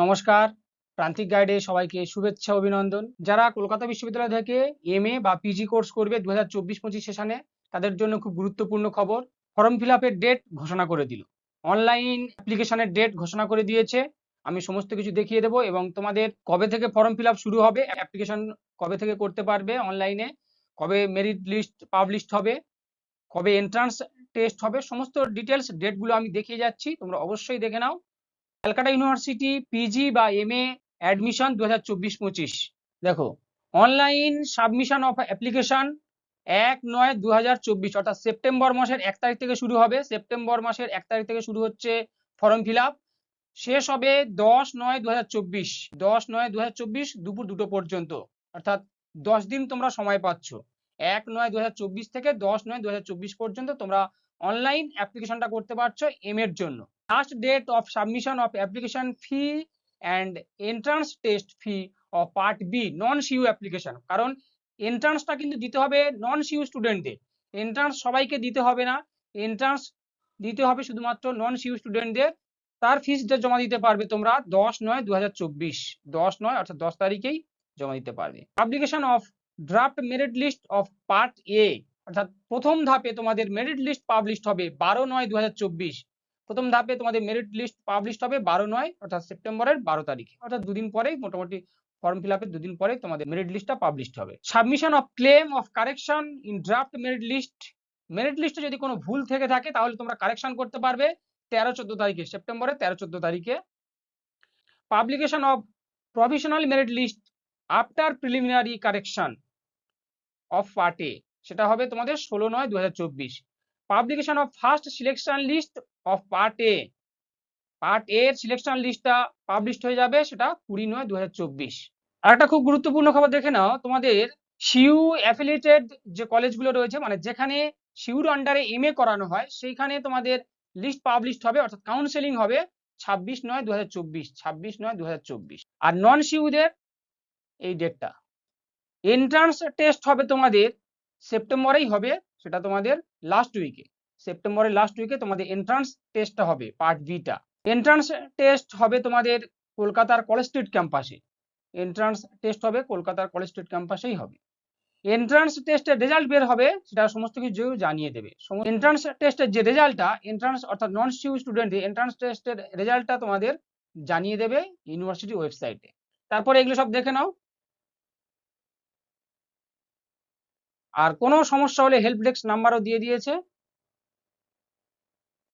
নমস্কার। প্রান্তিক গাইডে সবাইকে শুভেচ্ছা, অভিনন্দন। যারা কলকাতা বিশ্ববিদ্যালয় থেকে এমএ বা পিজি কোর্স করবে দু হাজার চব্বিশ পঁচিশ সেশনে তাদের জন্য খুব গুরুত্বপূর্ণ খবর ফর্ম ফিল আপের ডেট ঘোষণা করে দিল। অনলাইন অ্যাপ্লিকেশনের ডেট ঘোষণা করে দিয়েছে। আমি সমস্ত কিছু দেখিয়ে দেবো এবং তোমাদের কবে থেকে ফর্ম ফিল শুরু হবে অ্যাপ্লিকেশন কবে থেকে করতে পারবে অনলাইনে কবে মেরিট লিস্ট পাবলিশড হবে, কবে এন্ট্রান্স টেস্ট হবে, সমস্ত ডিটেলস ডেটগুলো আমি দেখিয়ে যাচ্ছি, তোমরা অবশ্যই দেখে নাও। ক্যালকাটা ইউনিভার্সিটি পিজি বা এম এ অ্যাডমিশন দু চব্বিশ পঁচিশ। দেখো অনলাইন সাবমিশন অফ অ্যাপ্লিকেশন এক নয় দু হাজার চব্বিশ, অর্থাৎ সেপ্টেম্বর মাসের এক তারিখ থেকে শুরু হবে। সেপ্টেম্বর মাসের এক তারিখ থেকে শুরু হচ্ছে ফর্ম ফিল আপ শেষ হবে দশ নয় দু হাজার চব্বিশ। দশ নয় দু হাজার চব্বিশ দুপুর দুটো পর্যন্ত। অর্থাৎ দশ দিন তোমরা সময় পাচ্ছ। এক নয় দু চব্বিশ থেকে দশ নয় দু চব্বিশ পর্যন্ত তোমরা অনলাইন অ্যাপ্লিকেশনটা করতে পারছ এম এর জন্য। Last date of submission of application fee and entrance test fee of part B non CU application কারণ এন্ট্রান্সটা কিন্তু দিতে হবে নন সিইউ স্টুডেন্টদের এন্ট্রান্স সবাইকে দিতে হবে না। এন্ট্রান্স দিতে হবে শুধুমাত্র নন সিইউ স্টুডেন্টদের তার ফিসটা জমা দিতে পারবে তোমরা দশ নয় দু হাজার চব্বিশ। দশ নয় অর্থাৎ দশ তারিখেই জমা দিতে পারবে। Publication of draft merit list of part A অর্থাৎ প্রথম ধাপে তোমাদের মেরিট লিস্ট পাবলিশড হবে বারো নয় দু হাজার চব্বিশ। প্রথম ধাপে তোমাদের মেরিট লিস্ট পাবলিশড হবে বারো নয়, অর্থাৎ সেপ্টেম্বরের বারো তারিখে। অর্থাৎ দুদিন পরেই মোটামুটি ফর্ম ফিল আপের দুদিন পরে তোমাদের মেরিট লিস্টটা পাবলিশ হবে। Submission of claim of correction in draft merit list merit লিস্টে যদি কোনো ভুল থেকে থাকে, তাহলে তোমরা কারেকশন করতে পারবে তেরো চোদ্দ তারিখে, সেপ্টেম্বরের তেরো চোদ্দ তারিখে। Publication of provisional merit list after preliminary correction of part সেটা হবে তোমাদের ষোলো নয় দু হাজার চব্বিশ। Publication of first selection list of part A part এর সিলেকশন লিস্টটা পাবলিশড হয়ে যাবে সেটা কুড়ি নয় দু আর একটা খুব গুরুত্বপূর্ণ খবর দেখে নাও, তোমাদের সিউ অ্যাফিলিয়েটেড যে কলেজগুলো রয়েছে মানে যেখানে সিউর আন্ডারে এম এ করানো হয়, সেইখানে তোমাদের লিস্ট পাবলিশড হবে, অর্থাৎ কাউন্সেলিং হবে ছাব্বিশ নয় দু হাজার চব্বিশ, ছাব্বিশ নয় দু হাজার চব্বিশ। আর নন সিউদের এই ডেটটা এন্ট্রান্স টেস্ট হবে তোমাদের সেপ্টেম্বরেই হবে সেটা তোমাদের লাস্ট উইকে সেপ্টেম্বরের লাস্ট উইকে তোমাদের এন্ট্রান্স টেস্টটা হবে পার্ট বিটা এন্ট্রান্স টেস্ট হবে তোমাদের কলকাতার কলেজ স্ট্রিট ক্যাম্পাসে এন্ট্রান্স টেস্ট হবে কলকাতার কলেজ স্ট্রিট ক্যাম্পাসেই হবে। এন্ট্রান্স টেস্টের রেজাল্ট বের হবে সেটা সমস্ত কিছু জানিয়ে দেবে। এন্ট্রান্স টেস্টের যে রেজাল্টটা এন্ট্রান্স অর্থাৎ নন সিউ স্টুডেন্ট এন্ট্রান্স টেস্টের রেজাল্টটা তোমাদের জানিয়ে দেবে ইউনিভার্সিটি ওয়েবসাইটে তারপরে এগুলো সব দেখে নাও। আর কোনো সমস্যা হলে হেল্প ডেস্ক নাম্বারও দিয়ে দিয়েছে।